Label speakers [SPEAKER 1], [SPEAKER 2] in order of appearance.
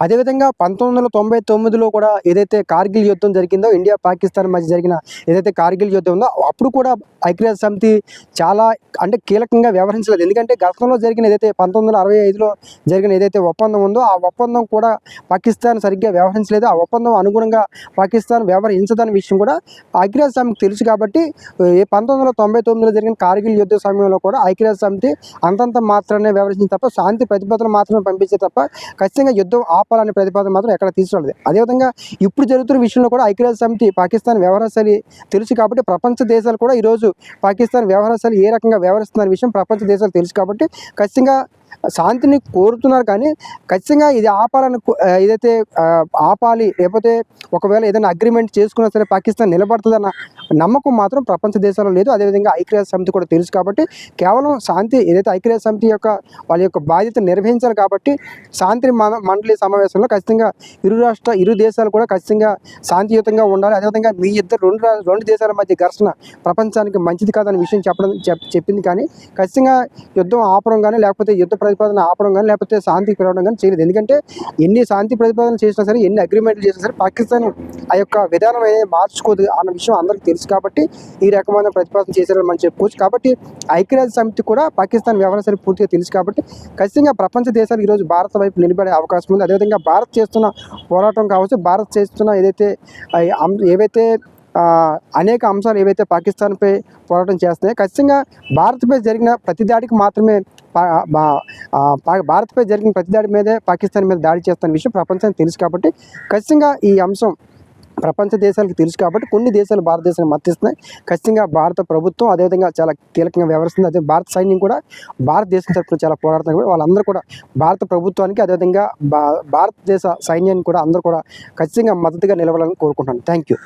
[SPEAKER 1] అదేవిధంగా పంతొమ్మిది వందల తొంభై తొమ్మిదిలో కూడా ఏదైతే కార్గిల్ యుద్ధం జరిగిందో ఇండియా పాకిస్తాన్ మధ్య జరిగిన ఏదైతే కార్గిల్ యుద్ధం ఉందో అప్పుడు కూడా ఐక్యరాజ్య సమితి చాలా అంటే కీలకంగా వ్యవహరించలేదు. ఎందుకంటే గతంలో జరిగిన ఏదైతే పంతొమ్మిది వందల అరవై ఐదులో జరిగిన ఏదైతే ఒప్పందం ఉందో ఆ ఒప్పందం కూడా పాకిస్తాన్ సరిగ్గా వ్యవహరించలేదు. ఆ ఒప్పందం అనుగుణంగా పాకిస్తాన్ వ్యవహరించదన్న విషయం కూడా ఐక్యరాజ్య సమితికి తెలుసు కాబట్టి ఏ పంతొమ్మిది వందల తొంభై తొమ్మిదిలో జరిగిన కార్గిల్ యుద్ధ సమయంలో కూడా ఐక్యరాజ్య సమితి అంతంత మాత్రమే వ్యవహరించింది తప్ప శాంతి ప్రతిపాదన మాత్రమే పంపించే తప్ప ఖచ్చితంగా యుద్ధం ఆపాలనే ప్రతిపాదన మాత్రం ఎక్కడ తీసుకురాలేదు. అదేవిధంగా ఇప్పుడు జరుగుతున్న విషయంలో కూడా ఐక్యరాజ్య సమితి పాకిస్తాన్ వ్యవహారశైలి తెలుసు కాబట్టి ప్రపంచ దేశాలు కూడా ఈరోజు పాకిస్తాన్ వ్యవహారశైలి ఏ రకంగా వ్యవహరిస్తున్న విషయం ప్రపంచ దేశాలు తెలుసు కాబట్టి ఖచ్చితంగా శాంతిని కోరుతున్నారు కానీ ఖచ్చితంగా ఇది ఆపాలని ఏదైతే ఆపాలి లేకపోతే ఒకవేళ ఏదైనా అగ్రిమెంట్ చేసుకున్నా సరే పాకిస్తాన్ నిలబడుతుందన్న నమ్మకం మాత్రం ప్రపంచ దేశాల్లో లేదు. అదేవిధంగా ఐక్యరాజ్య సమితి కూడా తెలుసు కాబట్టి కేవలం శాంతి ఏదైతే ఐక్యరాజ్య సమితి యొక్క వాళ్ళ యొక్క బాధ్యత నిర్వహించాలి కాబట్టి శాంతి మండలి సమావేశంలో ఖచ్చితంగా ఇరు రాష్ట్ర ఇరు దేశాలు కూడా ఖచ్చితంగా శాంతియుతంగా ఉండాలి. అదేవిధంగా మీ ఇద్దరు రెండు రెండు దేశాల మధ్య ఘర్షణ ప్రపంచానికి మంచిది కాదనే విషయం చెప్పడం చెప్పింది కానీ ఖచ్చితంగా యుద్ధం ఆపడం కానీ లేకపోతే యుద్ధ ప్రతిపాదన ఆపడం కానీ లేకపోతే శాంతి పిలవడం కానీ చేయలేదు. ఎందుకంటే ఎన్ని శాంతి ప్రతిపాదన చేసినా సరే ఎన్ని అగ్రిమెంట్లు చేసినా సరే పాకిస్తాన్ ఆ యొక్క విధానం అనేది మార్చుకోదు అన్న విషయం అందరికీ తెలుసు కాబట్టి ఈ రకమైన ప్రతిపాదన చేశారని మనం చెప్పుకోవచ్చు. కాబట్టి ఐక్యరాజ్య సమితి కూడా పాకిస్తాన్ వ్యవహారాలు పూర్తిగా తెలుసు కాబట్టి ఖచ్చితంగా ప్రపంచ దేశాలు ఈరోజు భారత వైపు నిలబడే అవకాశం ఉంది. అదేవిధంగా భారత్ చేస్తున్న పోరాటం కావచ్చు భారత్ చేస్తున్న ఏదైతే ఏవైతే అనేక అంశాలు ఏవైతే పాకిస్తాన్పై పోరాటం చేస్తున్నాయో ఖచ్చితంగా భారత్పై జరిగిన ప్రతి దాడికి మాత్రమే పా- బా- పా- భారత్పై జరిగిన ప్రతి దాడి మీదే పాకిస్తాన్ మీద దాడి చేస్తున్న విషయం ప్రపంచానికి తెలుసు కాబట్టి ఖచ్చితంగా ఈ అంశం ప్రపంచ దేశాలకు తెలుసు కాబట్టి కొన్ని దేశాలు భారతదేశాన్ని మద్దతిస్తున్నాయి ఖచ్చితంగా భారత ప్రభుత్వం అదేవిధంగా చాలా కీలకంగా వ్యవహరిస్తుంది. అదే భారత సైన్యం కూడా భారతదేశం తరఫున చాలా పోరాడుతుంది కాబట్టి వాళ్ళందరూ కూడా భారత ప్రభుత్వానికి అదేవిధంగా భా భారతదేశ సైన్యాన్ని కూడా అందరూ కూడా ఖచ్చితంగా మద్దతుగా నిలవాలని కోరుకుంటున్నాను. Thank you